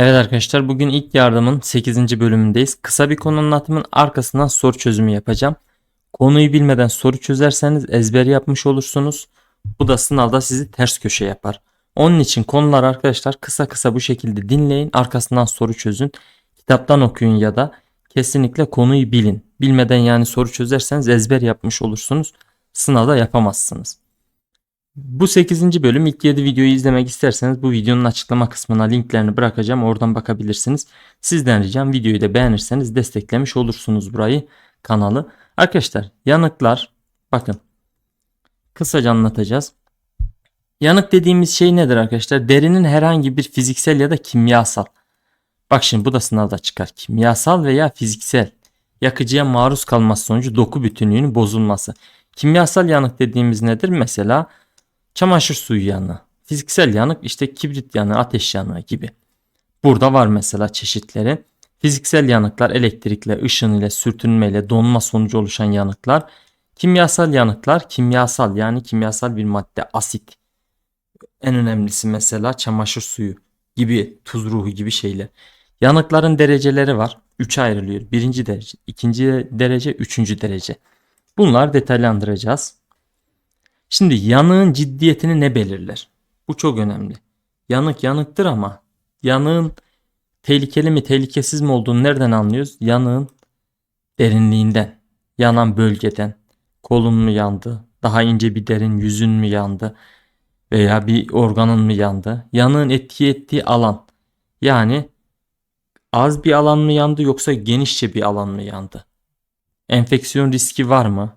Evet arkadaşlar bugün ilk yardımın 8. bölümündeyiz. Kısa bir konu anlatımın arkasından soru çözümü yapacağım. Konuyu bilmeden soru çözerseniz ezber yapmış olursunuz. Bu da sınavda sizi ters köşe yapar. Onun için konular arkadaşlar kısa kısa bu şekilde dinleyin. Arkasından soru çözün. Kitaptan okuyun ya da kesinlikle konuyu bilin. Bilmeden yani soru çözerseniz ezber yapmış olursunuz. Sınavda yapamazsınız. Bu 8. bölüm ilk 7 videoyu izlemek isterseniz bu videonun açıklama kısmına linklerini bırakacağım. Oradan bakabilirsiniz. Sizden ricam videoyu da beğenirseniz desteklemiş olursunuz burayı kanalı. Arkadaşlar yanıklar bakın kısaca anlatacağız. Yanık dediğimiz şey nedir arkadaşlar? Derinin herhangi bir fiziksel ya da kimyasal. Bak şimdi bu da sınavda çıkar. Kimyasal veya fiziksel yakıcıya maruz kalması sonucu doku bütünlüğünün bozulması. Kimyasal yanık dediğimiz nedir? Mesela çamaşır suyu yanığı. Fiziksel yanık işte kibrit yanığı, ateş yanığı gibi. Burada var mesela çeşitleri. Fiziksel yanıklar elektrikle, ışın ile, sürtünmeyle, donma sonucu oluşan yanıklar. Kimyasal yanıklar, kimyasal yani kimyasal bir madde, asit. En önemlisi mesela çamaşır suyu gibi, tuz ruhu gibi şeyler. Yanıkların dereceleri var. 3'e ayrılıyor. Birinci derece, ikinci derece, üçüncü derece. Bunlar detaylandıracağız. Şimdi yanığın ciddiyetini ne belirler? Bu çok önemli. Yanık yanıktır ama yanığın tehlikeli mi tehlikesiz mi olduğunu nereden anlıyoruz? Yanığın derinliğinden, yanan bölgeden, kolun mu yandı, daha ince bir derin yüzün mü yandı veya bir organın mı yandı? Yanığın etki ettiği alan. Yani az bir alan mı yandı yoksa genişçe bir alan mı yandı? Enfeksiyon riski var mı?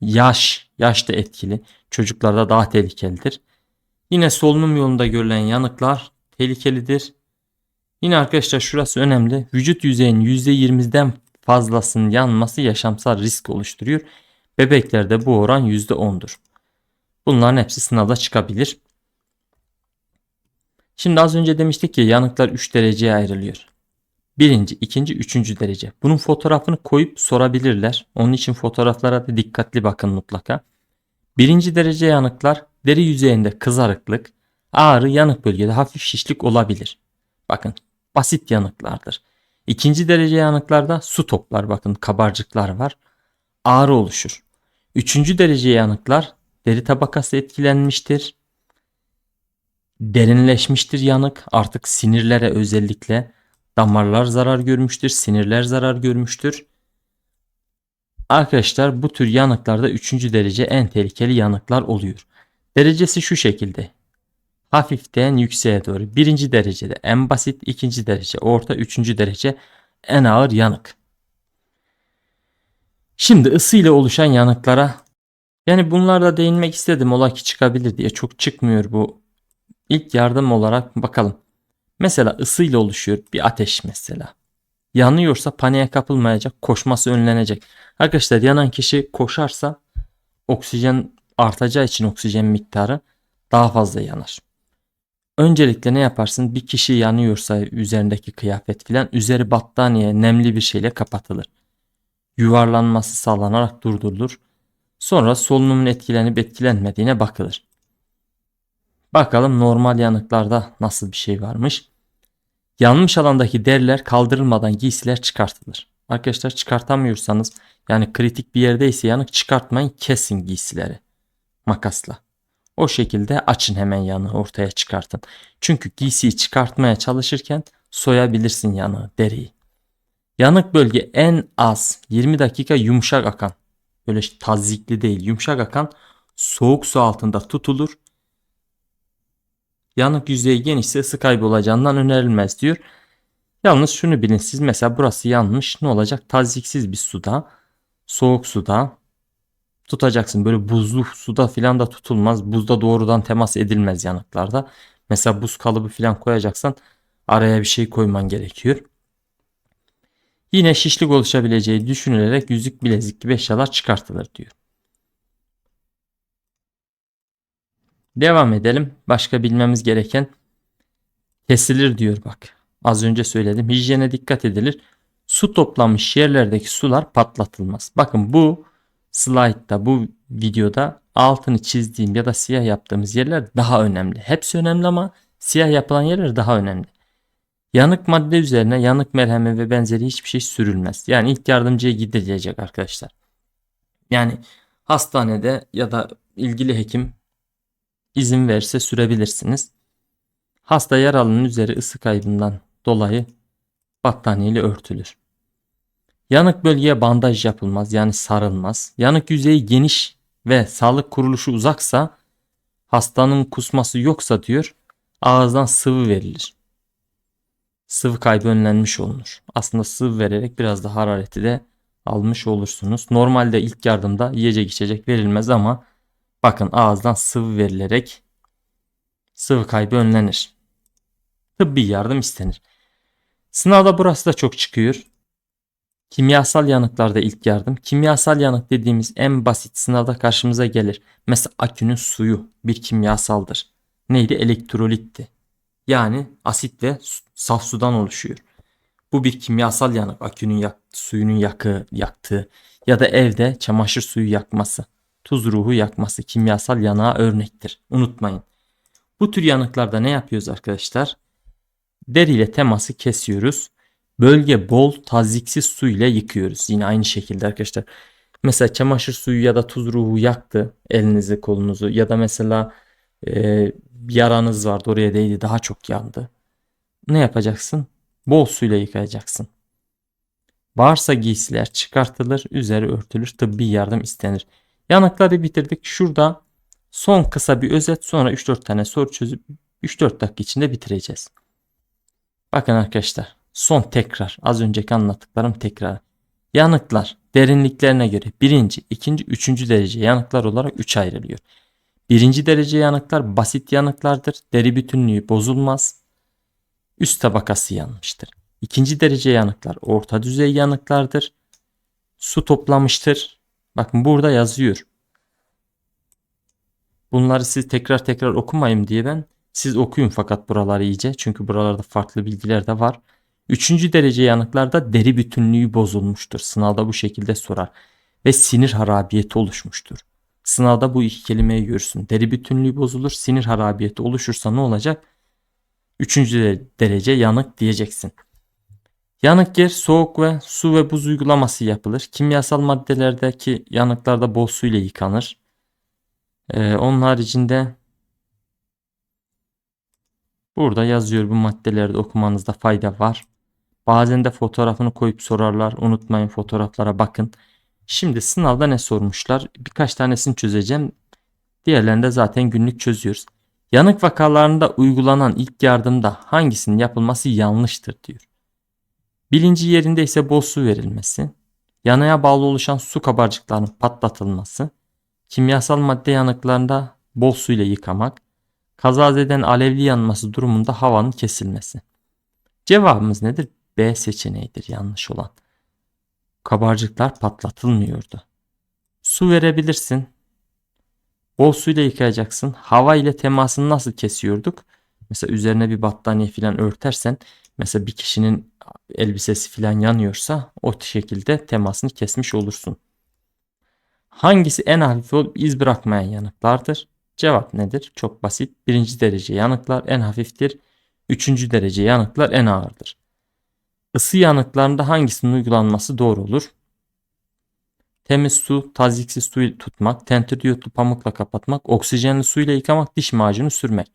Yaş, yaş da etkili. Çocuklarda daha tehlikelidir. Yine solunum yolunda görülen yanıklar tehlikelidir. Yine arkadaşlar şurası önemli. Vücut yüzeyinin %20'den fazlasının yanması yaşamsal risk oluşturuyor. Bebeklerde bu oran %10'dur. Bunların hepsi sınavda çıkabilir. Şimdi az önce demiştik ki yanıklar 3 dereceye ayrılıyor. Birinci, ikinci, üçüncü derece. Bunun fotoğrafını koyup sorabilirler. Onun için fotoğraflara da dikkatli bakın mutlaka. Birinci derece yanıklar deri yüzeyinde kızarıklık, ağrı, yanık bölgede hafif şişlik olabilir. Bakın basit yanıklardır. İkinci derece yanıklarda su toplar bakın kabarcıklar var. Ağrı oluşur. Üçüncü derece yanıklar deri tabakası etkilenmiştir. Derinleşmiştir yanık artık sinirlere özellikle Damarlar zarar görmüştür, sinirler zarar görmüştür. Arkadaşlar bu tür yanıklarda 3. derece en tehlikeli yanıklar oluyor. Derecesi şu şekilde. Hafiften yükseğe doğru. Birinci derecede en basit, ikinci derece, orta, üçüncü derece en ağır yanık. Şimdi ısı ile oluşan yanıklara yani bunlarda değinmek istedim ola ki çıkabilir diye çok çıkmıyor bu. İlk yardım olarak bakalım. Mesela ısıyla oluşuyor bir ateş mesela. Yanıyorsa paniğe kapılmayacak, koşması önlenecek. Arkadaşlar yanan kişi koşarsa oksijen artacağı için oksijen miktarı daha fazla yanar. Öncelikle ne yaparsın? Bir kişi yanıyorsa üzerindeki kıyafet filan üzeri battaniye nemli bir şeyle kapatılır. Yuvarlanması sağlanarak durdurulur. Sonra solunumun etkilenip etkilenmediğine bakılır. Bakalım normal yanıklarda nasıl bir şey varmış. Yanmış alandaki deriler kaldırılmadan giysiler çıkartılır. Arkadaşlar çıkartamıyorsanız yani kritik bir yerdeyse yanık çıkartmayın kesin giysileri makasla. O şekilde açın hemen yanı ortaya çıkartın. Çünkü giysiyi çıkartmaya çalışırken soyabilirsin yanı deriyi. Yanık bölge en az 20 dakika yumuşak akan böyle tazikli değil yumuşak akan soğuk su altında tutulur yanık yüzeyi genişse ısı kaybı olacağından önerilmez diyor. Yalnız şunu bilin siz mesela burası yanmış ne olacak? Taziksiz bir suda, soğuk suda tutacaksın. Böyle buzlu suda filan da tutulmaz. Buzda doğrudan temas edilmez yanıklarda. Mesela buz kalıbı filan koyacaksan araya bir şey koyman gerekiyor. Yine şişlik oluşabileceği düşünülerek yüzük bilezik gibi eşyalar çıkartılır diyor. Devam edelim. Başka bilmemiz gereken kesilir diyor bak. Az önce söyledim. Hijyene dikkat edilir. Su toplanmış yerlerdeki sular patlatılmaz. Bakın bu slaytta bu videoda altını çizdiğim ya da siyah yaptığımız yerler daha önemli. Hepsi önemli ama siyah yapılan yerler daha önemli. Yanık madde üzerine yanık merhemi ve benzeri hiçbir şey sürülmez. Yani ilk yardımcıya gidilecek arkadaşlar. Yani hastanede ya da ilgili hekim izin verirse sürebilirsiniz. Hasta yaralının üzeri ısı kaybından dolayı battaniyeyle örtülür. Yanık bölgeye bandaj yapılmaz yani sarılmaz. Yanık yüzeyi geniş ve sağlık kuruluşu uzaksa hastanın kusması yoksa diyor ağızdan sıvı verilir. Sıvı kaybı önlenmiş olunur. Aslında sıvı vererek biraz da harareti de almış olursunuz. Normalde ilk yardımda yiyecek içecek verilmez ama bakın ağızdan sıvı verilerek sıvı kaybı önlenir. Tıbbi yardım istenir. Sınavda burası da çok çıkıyor. Kimyasal yanıklarda ilk yardım. Kimyasal yanık dediğimiz en basit sınavda karşımıza gelir. Mesela akünün suyu bir kimyasaldır. Neydi? Elektrolitti. Yani asit ve saf sudan oluşuyor. Bu bir kimyasal yanık. Akünün yak, suyunun yakı, yaktığı ya da evde çamaşır suyu yakması, tuz ruhu yakması kimyasal yanığa örnektir. Unutmayın. Bu tür yanıklarda ne yapıyoruz arkadaşlar? Deriyle teması kesiyoruz. Bölge bol tazyiksiz su ile yıkıyoruz. Yine aynı şekilde arkadaşlar. Mesela çamaşır suyu ya da tuz ruhu yaktı elinizi kolunuzu ya da mesela e, yaranız vardı oraya değdi daha çok yandı. Ne yapacaksın? Bol suyla yıkayacaksın. Varsa giysiler çıkartılır, üzeri örtülür, tıbbi yardım istenir. Yanıkları bitirdik. Şurada son kısa bir özet sonra 3-4 tane soru çözüp 3-4 dakika içinde bitireceğiz. Bakın arkadaşlar son tekrar az önceki anlattıklarım tekrar. Yanıklar derinliklerine göre birinci, ikinci, üçüncü derece yanıklar olarak 3 ayrılıyor. Birinci derece yanıklar basit yanıklardır. Deri bütünlüğü bozulmaz. Üst tabakası yanmıştır. İkinci derece yanıklar orta düzey yanıklardır. Su toplamıştır. Bakın burada yazıyor. Bunları siz tekrar tekrar okumayın diye ben siz okuyun fakat buraları iyice. Çünkü buralarda farklı bilgiler de var. Üçüncü derece yanıklarda deri bütünlüğü bozulmuştur. Sınavda bu şekilde sorar. Ve sinir harabiyeti oluşmuştur. Sınavda bu iki kelimeyi görürsün. Deri bütünlüğü bozulur, sinir harabiyeti oluşursa ne olacak? Üçüncü de- derece yanık diyeceksin. Yanık yer soğuk ve su ve buz uygulaması yapılır. Kimyasal maddelerdeki yanıklarda bol su ile yıkanır. Ee, onun haricinde burada yazıyor bu maddeleri de okumanızda fayda var. Bazen de fotoğrafını koyup sorarlar. Unutmayın fotoğraflara bakın. Şimdi sınavda ne sormuşlar? Birkaç tanesini çözeceğim. Diğerlerini de zaten günlük çözüyoruz. Yanık vakalarında uygulanan ilk yardımda hangisinin yapılması yanlıştır diyor. Bilinci yerinde ise bol su verilmesi, yanaya bağlı oluşan su kabarcıklarının patlatılması, kimyasal madde yanıklarında bol su ile yıkamak, kazazeden alevli yanması durumunda havanın kesilmesi. Cevabımız nedir? B seçeneğidir yanlış olan. Kabarcıklar patlatılmıyordu. Su verebilirsin. Bol suyla yıkayacaksın. Hava ile temasını nasıl kesiyorduk? Mesela üzerine bir battaniye falan örtersen mesela bir kişinin elbisesi falan yanıyorsa o şekilde temasını kesmiş olursun. Hangisi en hafif olup iz bırakmayan yanıklardır? Cevap nedir? Çok basit. Birinci derece yanıklar en hafiftir. Üçüncü derece yanıklar en ağırdır. Isı yanıklarında hangisinin uygulanması doğru olur? Temiz su, tazyiksiz su tutmak, tentür diyotlu pamukla kapatmak, oksijenli suyla yıkamak, diş macunu sürmek.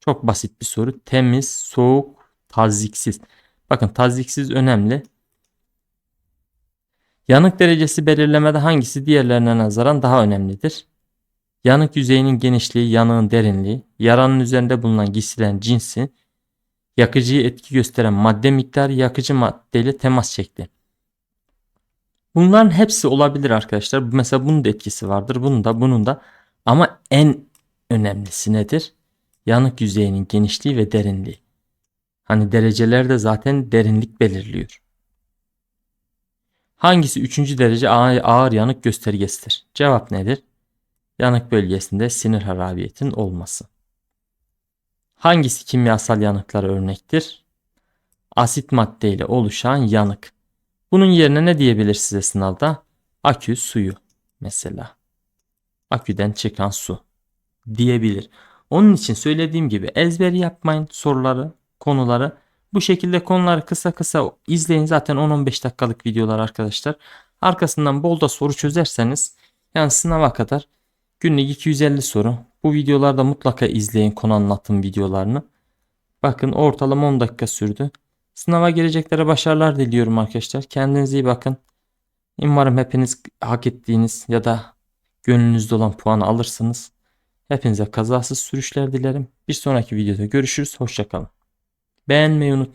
Çok basit bir soru. Temiz, soğuk, tazyiksiz. Bakın tazyiksiz önemli. Yanık derecesi belirlemede hangisi diğerlerine nazaran daha önemlidir? Yanık yüzeyinin genişliği, yanığın derinliği, yaranın üzerinde bulunan giysilerin cinsi, yakıcıya etki gösteren madde miktarı, yakıcı maddeyle temas şekli. Bunların hepsi olabilir arkadaşlar. Mesela bunun da etkisi vardır. Bunun da bunun da. Ama en önemlisi nedir? Yanık yüzeyinin genişliği ve derinliği. Hani dereceler de zaten derinlik belirliyor. Hangisi 3. derece ağır, ağır yanık göstergesidir? Cevap nedir? Yanık bölgesinde sinir harabiyetin olması. Hangisi kimyasal yanıklara örnektir? Asit maddeyle oluşan yanık. Bunun yerine ne diyebilir size sınavda? Akü suyu mesela. Aküden çıkan su diyebilir. Onun için söylediğim gibi ezber yapmayın soruları, konuları. Bu şekilde konuları kısa kısa izleyin. Zaten 10-15 dakikalık videolar arkadaşlar. Arkasından bol da soru çözerseniz yani sınava kadar günlük 250 soru. Bu videolarda mutlaka izleyin konu anlatım videolarını. Bakın ortalama 10 dakika sürdü. Sınava gireceklere başarılar diliyorum arkadaşlar. Kendinize iyi bakın. Umarım hepiniz hak ettiğiniz ya da gönlünüzde olan puanı alırsınız. Hepinize kazasız sürüşler dilerim. Bir sonraki videoda görüşürüz. Hoşçakalın. Beğenmeyi.